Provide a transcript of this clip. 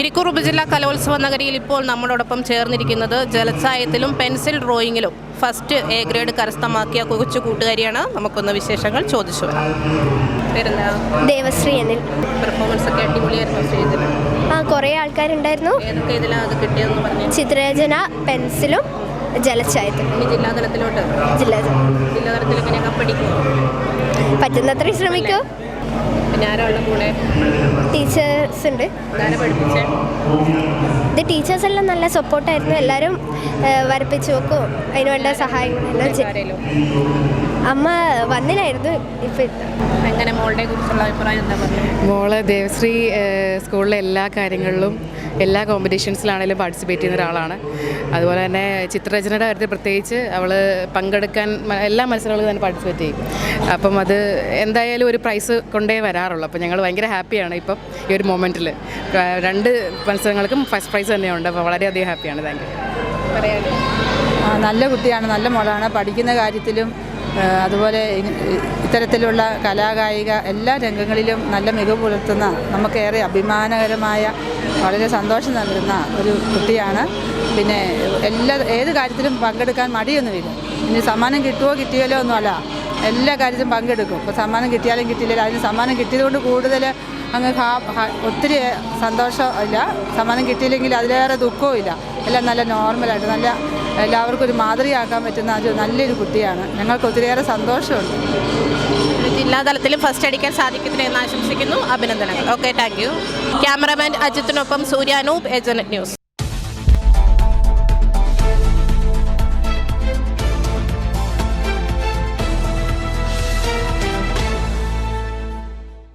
ഇരിക്കൂർ ഉപജില്ലാ കലോത്സവ നഗരിയിൽ ഇപ്പോൾ നമ്മളോടൊപ്പം ചേർന്നിരിക്കുന്നത് ജലച്ചായത്തിലും പെൻസിൽ ഡ്രോയിങ്ങിലും ഫസ്റ്റ് എ ഗ്രേഡ് കരസ്ഥമാക്കിയ കൊച്ചു കൂട്ടുകാരിയാണ്. നമുക്കൊന്ന് വിശേഷങ്ങൾ ചോദിച്ചു വരാം. ദേവശ്രീ എന്നിൽ പെർഫോമൻസ് ഒക്കെ അടിപൊളിയായിരുന്നു സ്റ്റേജിൽ ആ കുറേ ആൾക്കാരുണ്ടായിരുന്നു. ചിത്രരചന പെൻസിലും ജലച്ചായത്തിലും. ഇനി ജില്ലാതലത്തിലോട്ട് ജില്ലാ ജില്ലാതലത്തിൽ എങ്ങനെയൊക്കെ പഠിക്കും പറ്റുന്നത്ര ശ്രമിക്കൂ പിന്നെ കൂടെ? ടീച്ചേഴ്സ് ഉണ്ട്. പഠിപ്പിച്ചേ? ഇത് ടീച്ചേഴ്സ് എല്ലാം നല്ല സപ്പോർട്ടായിരുന്നു എല്ലാവരും വരപ്പിച്ച് വെക്കും. അതിന് വേണ്ട സഹായങ്ങളെല്ലാം അമ്മ വന്നിലായിരുന്നു ഇപ്പം എങ്ങനെ മോളുടെ കുറിച്ചുള്ള അഭിപ്രായം എന്താ പറയുക മോൾ ദേവശ്രീ സ്കൂളിലെ എല്ലാ കാര്യങ്ങളിലും എല്ലാ കോമ്പറ്റീഷൻസിലാണെങ്കിലും പാർട്ടിസിപ്പേറ്റ് ചെയ്യുന്ന ഒരാളാണ്. അതുപോലെ തന്നെ ചിത്രരചനയുടെ കാര്യത്തിൽ പ്രത്യേകിച്ച് അവൾ പങ്കെടുക്കാൻ എല്ലാ മത്സരങ്ങളിലും തന്നെ പാർട്ടിസിപ്പേറ്റ് ചെയ്യും. അപ്പം അത് എന്തായാലും ഒരു പ്രൈസ് കൊണ്ടേ വരാറുള്ളൂ. അപ്പോൾ ഞങ്ങൾ ഭയങ്കര ഹാപ്പിയാണ് ഇപ്പം ഈ ഒരു മൊമെന്റിൽ രണ്ട് മത്സരങ്ങൾക്കും ഫസ്റ്റ് പ്രൈസ് തന്നെയുണ്ട്. അപ്പോൾ വളരെയധികം ഹാപ്പിയാണ്. താങ്ക് യു നല്ല കുട്ടിയാണ് നല്ല മോളാണ്. പഠിക്കുന്ന കാര്യത്തിലും അതുപോലെ ഇത്തരത്തിലുള്ള കലാകായിക എല്ലാ രംഗങ്ങളിലും നല്ല മികവ് പുലർത്തുന്ന നമുക്കേറെ അഭിമാനകരമായ വളരെ സന്തോഷം നൽകുന്ന ഒരു കുട്ടിയാണ്. പിന്നെ എല്ലാ ഏത് കാര്യത്തിലും പങ്കെടുക്കാൻ മടിയൊന്നുമില്ല. ഇനി സമ്മാനം കിട്ടുമോ കിട്ടിയാലോ ഒന്നുമല്ല. എല്ലാ കാര്യത്തിലും പങ്കെടുക്കും. ഇപ്പോൾ സമ്മാനം കിട്ടിയാലും കിട്ടിയില്ല. അതിന് സമ്മാനം കിട്ടിയതുകൊണ്ട് കൂടുതൽ അങ്ങ് ഒത്തിരി സന്തോഷം ഇല്ല സമ്മാനം കിട്ടിയില്ലെങ്കിൽ അതിലേറെ ദുഃഖവും ഇല്ല എല്ലാം നല്ല നോർമലായിട്ട് നല്ല എല്ലാവർക്കും ഒരു മാതൃകയാക്കാൻ പറ്റുന്ന ഒരു നല്ലൊരു കുട്ടിയാണ്. ഞങ്ങൾക്ക് ഒത്തിരിയേറെ സന്തോഷമുണ്ട്. ജില്ലാതലത്തിലും ഫസ്റ്റ് അടിക്കാൻ സാധിക്കട്ടെ എന്ന് ആശംസിക്കുന്നു. അഭിനന്ദനങ്ങൾ. ഓക്കെ താങ്ക് യു ക്യാമറമാൻ അജിത്തിനൊപ്പം സൂര്യാനൂപ് ഏജനറ്റ് ന്യൂസ്